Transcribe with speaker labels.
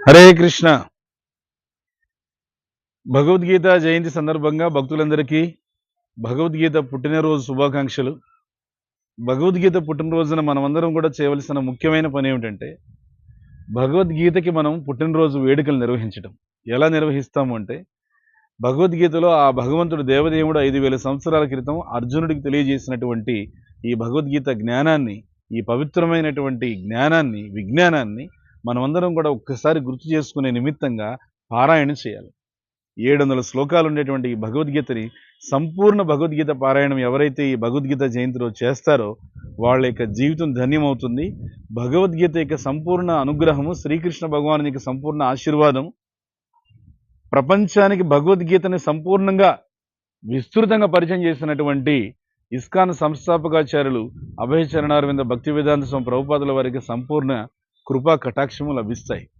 Speaker 1: హరే కృష్ణ. భగవద్గీత జయంతి సందర్భంగా భక్తులందరికీ భగవద్గీత పుట్టినరోజు శుభాకాంక్షలు. భగవద్గీత పుట్టినరోజున మనమందరం కూడా చేయవలసిన ముఖ్యమైన పని ఏమిటంటే భగవద్గీతకి మనం పుట్టినరోజు వేడుకలు నిర్వహించడం ఎలా నిర్వహిస్తాము అంటే భగవద్గీతలో ఆ భగవంతుడు దేవదేవుడు ఐదు వేల సంవత్సరాల క్రితం అర్జునుడికి తెలియజేసినటువంటి ఈ భగవద్గీత జ్ఞానాన్ని ఈ పవిత్రమైనటువంటి జ్ఞానాన్ని విజ్ఞానాన్ని మనమందరం కూడా ఒక్కసారి గుర్తు చేసుకునే నిమిత్తంగా పారాయణం చేయాలి. ఏడు వందల శ్లోకాలు ఉండేటువంటి ఈ భగవద్గీతని సంపూర్ణ భగవద్గీత పారాయణం ఎవరైతే ఈ భగవద్గీత జయంతిలో చేస్తారో వాళ్ళ యొక్క జీవితం ధన్యమవుతుంది. భగవద్గీత యొక్క సంపూర్ణ అనుగ్రహము శ్రీకృష్ణ భగవాను యొక్క సంపూర్ణ ఆశీర్వాదం ప్రపంచానికి భగవద్గీతని సంపూర్ణంగా విస్తృతంగా పరిచయం చేసినటువంటి ఇస్కాన్ సంస్థాపకాచార్యులు అభయ చరణారవింద భక్తి వేదాంత స్వామి ప్రభుపాదుల వారికి సంపూర్ణ కృపా కటాక్షము లభిస్తాయి.